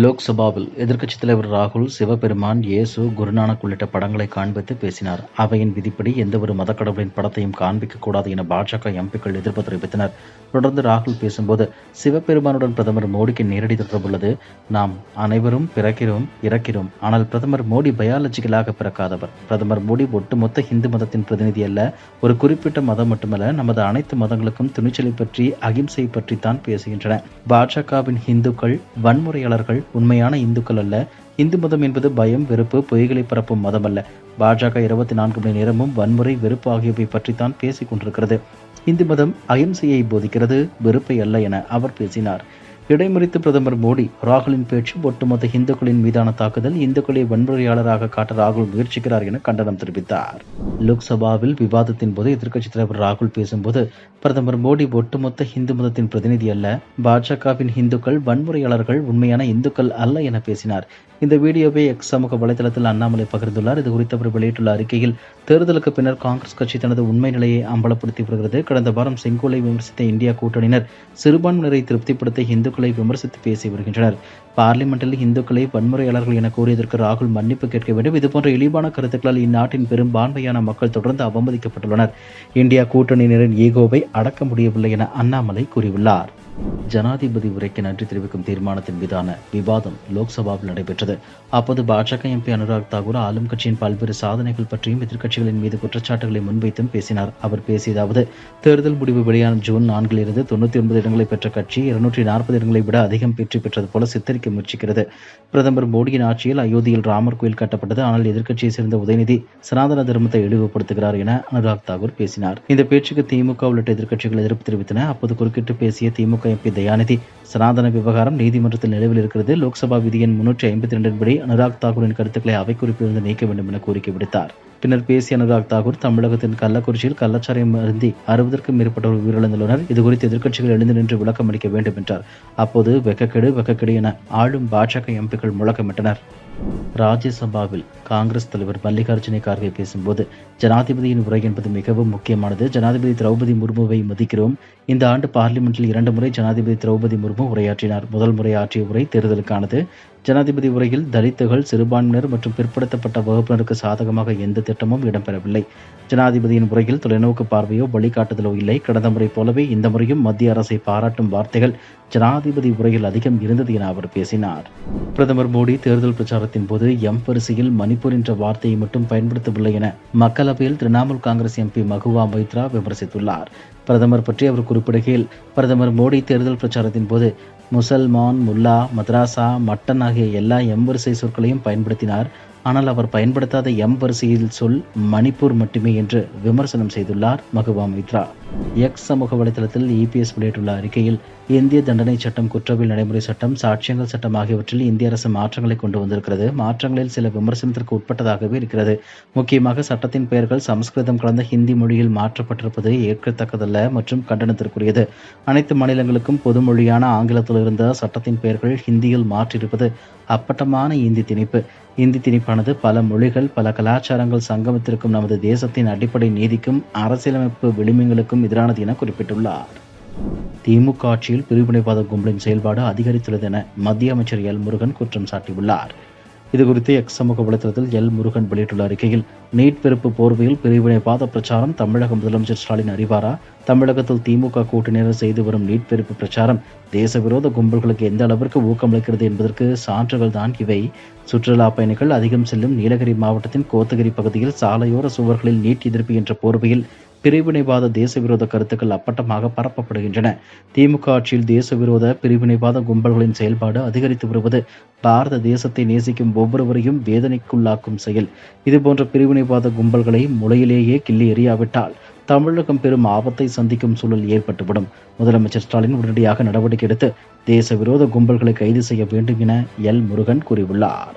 லோக்சபாவில் எதிர்க்கட்சித் தலைவர் ராகுல் சிவபெருமான் இயேசு குருநானக் உள்ளிட்ட படங்களை காண்பித்து பேசினார். அவையின் விதிப்படி எந்தவொரு மதக்கடவுளின் படத்தையும் காண்பிக்கக்கூடாது என பாஜக எம்பிக்கள் எதிர்ப்பு தெரிவித்தனர். தொடர்ந்து ராகுல் பேசும்போது சிவபெருமானுடன் பிரதமர் மோடிக்கு நேரடி தொடர்புள்ளது நாம் அனைவரும் பிறக்கிறோம் இறக்கிறோம். ஆனால் பிரதமர் மோடி பயாலஜிக்கலாக பிறக்காதவர். பிரதமர் மோடி ஒட்டுமொத்த இந்து மதத்தின் பிரதிநிதி அல்ல. ஒரு குறிப்பிட்ட மதம் மட்டுமல்ல நமது அனைத்து மதங்களுக்கும் துணிச்சலை பற்றி அகிம்சை பற்றி தான் பேசுகின்றன. பாஜகவின் இந்துக்கள் வன்முறையாளர்கள் உண்மையான இந்துக்கள் அல்ல. இந்து மதம் என்பது பயம் வெறுப்பு பொய்களை பரப்பும் மதம் அல்ல பாஜக இருபத்தி நான்கு மணி நேரமும் வன்முறை வெறுப்பு ஆகியவை பற்றித்தான் பேசிக் கொண்டிருக்கிறது இந்து மதம் அகிம்சையை போதிக்கிறது வெறுப்பை அல்ல என அவர் பேசினார். இடைமறித்து பிரதமர் மோடி ராகுலின் பேச்சு ஒட்டுமொத்த இந்துக்களின் மீதான தாக்குதல் இந்துக்களை வன்முறையாளராக காட்ட ராகுல் முயற்சிக்கிறார் என கண்டனம் தெரிவித்தார். லோக்சபாவில் விவாதத்தின் போது எதிர்க்கட்சித் தலைவர் ராகுல் பேசும்போது பிரதமர் மோடி ஒட்டுமொத்த இந்து மதத்தின் பிரதிநிதி அல்ல பாஜகவின் இந்துக்கள் வன்முறையாளர்கள் உண்மையான இந்துக்கள் அல்ல என பேசினார். இந்த வீடியோவை எக்ஸ் சமூக வலைதளத்தில் அண்ணாமலை பகிர்ந்துள்ளார். இது குறித்து அவர் வெளியிட்டுள்ள அறிக்கையில் தேர்தலுக்கு பின்னர் காங்கிரஸ் கட்சி தனது உண்மை நிலையை அம்பலப்படுத்தி வருகிறது. கடந்த வாரம் செங்கோலை விமர்சித்த இந்தியா கூட்டணியினர் சிறுபான்மையினரை திருப்திப்படுத்த இந்துக்களை விமர்சித்து பேசி வருகின்றனர். பார்லிமெண்டில் இந்துக்களை வன்முறையாளர்கள் என கூறியதற்கு ராகுல் மன்னிப்பு கேட்க வேண்டும். இதுபோன்ற இழிவான கருத்துக்களால் இந்நாட்டின் பெரும்பான்மையான மக்கள் தொடர்ந்து அவமதிக்கப்பட்டுள்ளனர். இந்தியா கூட்டணியினரின் ஈகோவை அடக்க முடியவில்லை என அண்ணாமலை கூறியுள்ளார். ஜனாதிபதி உரைக்கு நன்றி தெரிவிக்கும் தீர்மானத்தின் மீதான விவாதம் லோக்சபாவில் நடைபெற்றது. அப்போது பாஜக எம்பி அனுராக் தாகூர் ஆளும் கட்சியின் பல்வேறு சாதனைகள் பற்றியும் எதிர்க்கட்சிகளின் மீது குற்றச்சாட்டுகளை முன்வைத்தும் பேசினார். அவர் பேசியதாவது தேர்தல் முடிவு வெளியான ஜூன் நான்கில் இருந்து தொண்ணூத்தி ஒன்பது இடங்களை பெற்ற கட்சி இருநூற்றி நாற்பது இடங்களை விட அதிகம் வெற்றி பெற்றது போல சித்தரிக்க முயற்சிக்கிறது. பிரதமர் மோடியின் ஆட்சியில் அயோத்தியில் ராமர் கோயில் கட்டப்பட்டது. ஆனால் எதிர்க்கட்சியை சேர்ந்த உதயநிதி சனாதன தர்மத்தை இழிவுபடுத்துகிறார் என அனுராக் தாகூர் பேசினார். இந்த பேச்சுக்கு திமுக உள்ளிட்ட எதிர்க்கட்சிகள் எதிர்ப்பு தெரிவித்தன. அப்போது குறுக்கிட்டு பேசிய திமுக எம்பி தயாநிதி சனாதன விவகாரம் நீதிமன்றத்தில் நிலவில் இருக்கிறது. லோக்சபா விதியின் முன்னூற்றி ஐம்பத்தி ரெண்டின் படி அனுராக் தாக்கூரின் கருத்துக்களை அவை குறிப்பிலிருந்து நீக்க வேண்டும் என கோரிக்கை விடுத்தார். பின்னர் பேசிய அனுராக் தாக்கூர் தமிழகத்தின் கள்ளக்குறிச்சியில் கள்ளச்சாராயம் அருந்தி அறுபதற்கும் மேற்பட்டவர் உயிரிழந்துள்ளனர். இதுகுறித்து எதிர்க்கட்சிகள் எழுந்து நின்று விளக்கம் அளிக்க வேண்டும் என்றார். அப்போது வெக்கக்கெடு வெக்கக்கெடு என ஆளும் பாஜக எம்பிக்கள் முழக்கமிட்டனர். ராஜ்யசபாவில் காங்கிரஸ் தலைவர் மல்லிகார்ஜுன கார்கே பேசும்போது ஜனாதிபதியின் உரை என்பது மிகவும் முக்கியமானது. ஜனாதிபதி திரௌபதி முர்முவை மதிக்கிறோம். இந்த ஆண்டு பார்லிமெண்டில் இரண்டு முறை ஜனாதிபதி திரௌபதி முர்மு உரையாற்றினார். முதல் முறை ஆற்றிய உரை தேர்தலுக்கானது. ஜனாதிபதி உரையில் தலித்துகள் சிறுபான்மையினர் மற்றும் பிற்படுத்தப்பட்ட வகுப்பினருக்கு சாதகமாக எந்த திட்டமும் இடம்பெறவில்லை. ஜனாதிபதியின் உரையில் தொலைநோக்கு பார்வையோ வழிகாட்டுதலோ இல்லை. கடந்த முறை போலவே இந்த முறையும் மத்திய அரசை பாராட்டும் வார்த்தைகள் ஜனாதிபதி உரையில் அதிகம் இருந்தது என அவர் பேசினார். பிரதமர் மோடி தேர்தல் பிரச்சாரத்தின் போது எம் வரிசையில் மணிப்பூர் என்ற வார்த்தையை மட்டும் பயன்படுத்தவில்லை என மக்களவையில் திரிணாமுல் காங்கிரஸ் எம்பி மகுவா மைத்ரா விமர்சித்துள்ளார். பிரதமர் பற்றி அவர் குறிப்பிடுகையில் பிரதமர் மோடி தேர்தல் பிரச்சாரத்தின் போது முசல்மான் முல்லா மத்ராசா மட்டன் ஆகிய எல்லா எம் வரிசை சொற்களையும் பயன்படுத்தினார். ஆனால் அவர் பயன்படுத்தாத எம் வரிசையில் சொல் மணிப்பூர் மட்டுமே என்று விமர்சனம் செய்துள்ளார் மகுவா மித்ரா. எக்ஸ் சமூக வலைதளத்தில் இபிஎஸ் வெளியிட்டுள்ள அறிக்கையில் இந்திய தண்டனை சட்டம் குற்றவியல் நடைமுறை சட்டம் சாட்சியங்கள் சட்டம் ஆகியவற்றில் இந்திய அரசு மாற்றங்களை கொண்டு வந்திருக்கிறது. மாற்றங்களில் சில விமர்சனத்திற்கு உட்பட்டதாகவே இருக்கிறது. முக்கியமாக சட்டத்தின் பெயர்கள் சமஸ்கிருதம் கலந்த ஹிந்தி மொழியில் மாற்றப்பட்டிருப்பது ஏற்கத்தக்கதல்ல மற்றும் கண்டனத்திற்குரியது. அனைத்து மாநிலங்களுக்கும் பொது மொழியான ஆங்கிலத்தில் இருந்த சட்டத்தின் பெயர்கள் ஹிந்தியில் மாற்றியிருப்பது அப்பட்டமான இந்தி திணிப்பு. இந்தி திணிப்பானது பல மொழிகள் பல கலாச்சாரங்கள் சங்கமித்திருக்கும் நமது தேசத்தின் அடிப்படை நீதிக்கும் அரசியலமைப்பு விளிமங்களுக்கும் எதிரானது என குறிப்பிட்டுள்ளார். திமுக ஆட்சியில் பிரிவினைவாத கும்பலின் செயல்பாடு அதிகரித்துள்ளது என மத்திய அமைச்சர் எல் முருகன் குற்றம் சாட்டியுள்ளார். இதுகுறித்து எக்ஸ் சமூக வலைதளத்தில் எல் முருகன் வெளியிட்டுள்ள அறிக்கையில் நீட் வெறுப்பு போர்வையில் பிரிவினைவாத பிரச்சாரம் தமிழக முதலமைச்சர் ஸ்டாலின் அறிவாரா? தமிழகத்தில் திமுக கூட்டணியினர் செய்து வரும் நீட் வெறுப்பு பிரச்சாரம் தேசவிரோத கும்பல்களுக்கு எந்த அளவிற்கு ஊக்கமளிக்கிறது என்பதற்கு சான்றுகள் தான் இவை. சுற்றுலா பயணிகள் அதிகம் செல்லும் நீலகிரி மாவட்டத்தின் கோத்தகிரி பகுதியில் சாலையோர சுவர்களில் நீட் எதிர்ப்பு என்ற போர்வையில் பிரிவினைவாத தேசவிரோத கருத்துக்கள் அப்பட்டமாக பரப்பப்படுகின்றன. திமுக ஆட்சியில் தேசவிரோத பிரிவினைவாத கும்பல்களின் செயல்பாடு அதிகரித்து வருவது பாரத தேசத்தை நேசிக்கும் ஒவ்வொருவரையும் வேதனைக்குள்ளாக்கும் செயல். இதுபோன்ற பிரிவினைவாத கும்பல்களை முளையிலேயே கிள்ளி எறியாவிட்டால் தமிழகம் பெரும் ஆபத்தை சந்திக்கும் சூழல் ஏற்பட்டுவிடும். முதலமைச்சர் ஸ்டாலின் உடனடியாக நடவடிக்கை எடுத்து தேச விரோத கும்பல்களை கைது செய்ய வேண்டும் என எல் முருகன் கூறியுள்ளார்.